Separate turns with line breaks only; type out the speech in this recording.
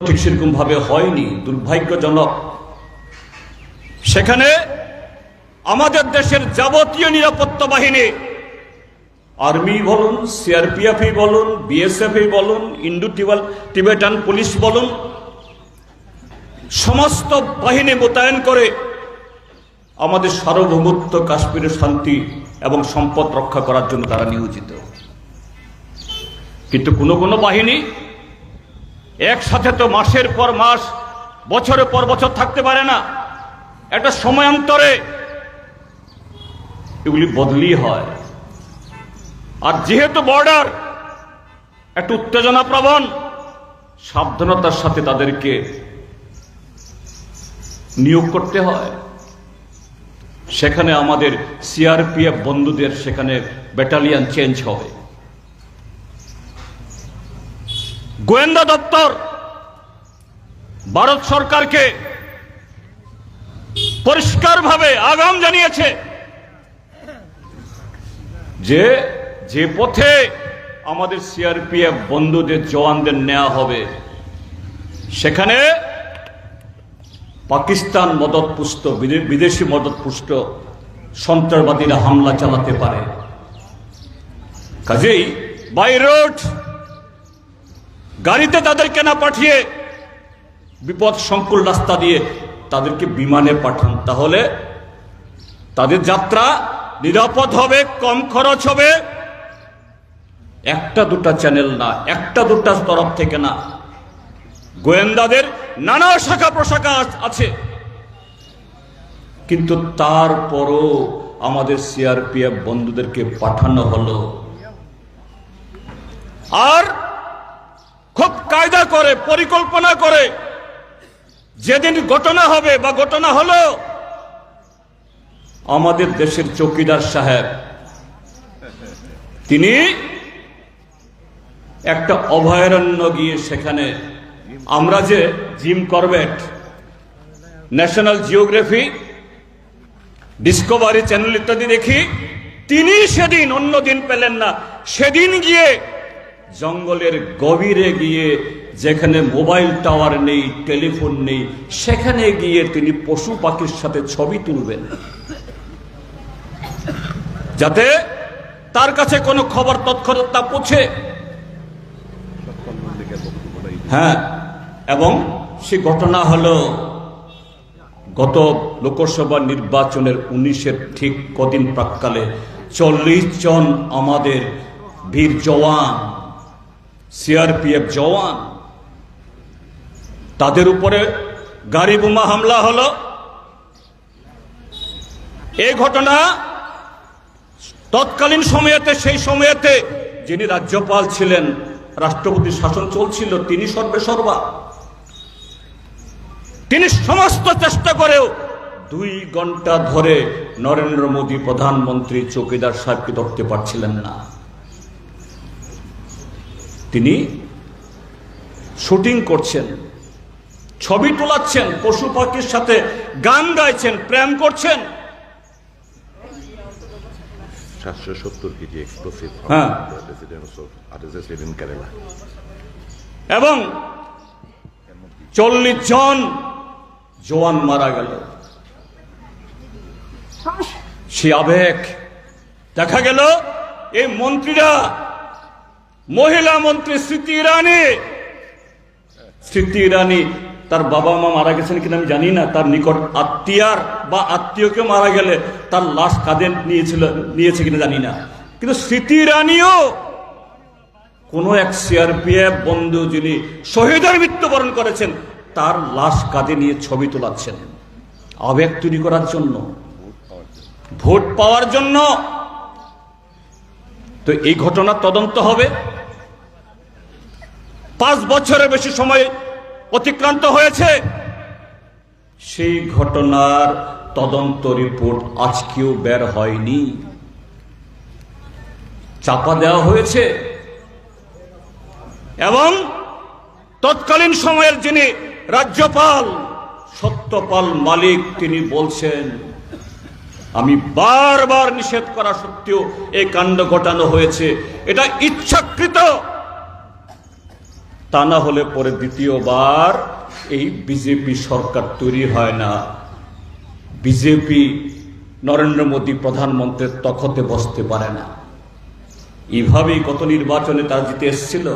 ঠিক সেরকম ভাবে হয়নি, দুর্ভাগ্যজনক। সেখানে আমাদের দেশের যাবতীয় নিরাপত্তা বাহিনী, আর্মি বলুন সিআরপিএফই বলুন বিএসএফই বলুন ইন্ডো টিবাল টিবেটান পুলিশ বলুন, সমস্ত বাহিনী মোতায়েন করে আমাদের সার্বভৌমত্ব কাশ্মীরের শান্তি এবং সম্পদ রক্ষা করার জন্য তারা নিয়োজিত। কিন্তু কোনো কোনো বাহিনী একসাথে তো মাসের পর মাস, বছরের পর বছর থাকতে পারে না। একটা সময়ান্তরে এগুলি বদলি হয়। আর যেহেতু বর্ডার একটু উত্তেজনা প্রবণ সাবধানতার সাথে তাদেরকে নিয়োগ করতে হয়। সেখানে আমাদের সিআরপিএফ বন্ধুদের সেখানে ব্যাটালিয়ান চেঞ্জ হবে। গোয়েন্দা দপ্তর, ভারত সরকারকে পরিষ্কারভাবে আগাম জানিয়েছে যে যে পথে আমাদের সিআরপিএফ বন্ধুদের, জওয়ানদের নেওয়া হবে, সেখানে পাকিস্তান মদতপুষ্ট, বিদে- বিদেশি মদতপুষ্ট সন্ত্রাসবাদীরা হামলা চালাতে পারে। কাজেই বাই রোড গাড়িতে তাদেরকে না পাঠিয়ে বিপদ সংকুল রাস্তা দিয়ে তাদেরকে বিমানে পাঠান, তাহলে তাদের যাত্রা নিরাপদ হবে, কম খরচ হবে। একটা দুটা চ্যানেল না, একটা দুটা তরফ থেকে না। গোয়েন্দাদের নানা শাখা প্রশাখা আছে। কিন্তু তারপরও আমাদের সিআরপিএফ বন্ধুদেরকে পাঠানো হলো। আর খুব কায়দা করে, পরিকল্পনা করে যেদিন ঘটনা হবে বা ঘটনা হলো, আমাদের দেশের চৌকিদার সাহেব, তিনি একটা অভয়ারণ্য গিয়ে সেখানে, আমরা যে Jim Corbett, National Geographic Discovery channel ইত্যাদি দেখি, তিনি সেদিন, অন্য দিন পেলেন না, সেদিন গিয়ে জঙ্গলের গভীরে গিয়ে যেখানে মোবাইল টাওয়ার নেই, টেলিফোন নেই, সেখানে গিয়ে তিনি পশু পাখির সাথে ছবি তুলবেন। যাতে তার কাছে কোনো খবর তৎক্ষণাৎ তা পৌঁছে। হ্যাঁ এবং সে ঘটনা হলো গত লোকসভা নির্বাচনের উনিশের ঠিক কদিন প্রাককালে চল্লিশ জন আমাদের বীর জওয়ান সিআরপিএফ জওয়ান। তাদের উপরে গাড়ি বোমা হামলা হলো। এই ঘটনা তৎকালীন সময়েতে, সেই সময়েতে যিনি রাজ্যপাল ছিলেন রাষ্ট্রপতি শাসন চলছিল, তিনি সর্বে সর্বা তিনি সমস্ত চেষ্টা করেও দুই ঘণ্টা ধরে নরেন্দ্র মোদী প্রধানমন্ত্রী চৌকিদার সাহেবকে ধরতে পারছিলেন না। তিনি শুটিং করছেন ছবি তোলাচ্ছেন পশু পাখির সাথে গান গাইছেন প্রেম করছেন।
সাতশো সত্তর কেজি এক্সপ্লোসিভ
হ্যাঁ। এবং চল্লিশ জন জোয়ান মারা গেল। সে আবেগ। দেখা গেল এই মন্ত্রীরা মহিলা মন্ত্রী স্মৃতি ইরানি। স্মৃতি ইরানি, তার বাবা মা মারা গেছেন কিনা আমি জানি না, তার নিকট আত্মীয়ার বা আত্মীয়কে মারা গেলে তার লাশ কাঁধে নিয়েছিল, নিয়েছে কিনা জানি না। কিন্তু স্মৃতি ইরানিও কোন এক সিআরপিএফ বন্ধু যিনি শহীদের মৃত্যুবরণ করেছেন, তার লাশ কাঁধে নিয়ে ছবি তোলাচ্ছেন। আবেগ তৈরি করার জন্য, ভোট পাওয়ার জন্য। তো এই ঘটনা তদন্ত হবে। পাঁচ বছরের বেশি সময় অতিক্রান্ত হয়েছে। সেই ঘটনার তদন্ত রিপোর্ট আজকেও বের হয়নি। চাপা দেওয়া হয়েছে। এবং তৎকালীন সময়ের যিনি রাজ্যপাল, সত্যপাল মালিক, তিনি বলছেন, আমি বারবার নিষেধ করা সত্ত্বেও এই কাণ্ড ঘটানো হয়েছে। এটা ইচ্ছাকৃত তা না হলে পরে দ্বিতীয়বার এই বিজেপি সরকার তৈরি হয় না। বিজেপি নরেন্দ্র মোদী প্রধানমন্ত্রীর তখতে বসতে পারে না। এইভাবেই গত নির্বাচনে তারা জিতে এসেছিল।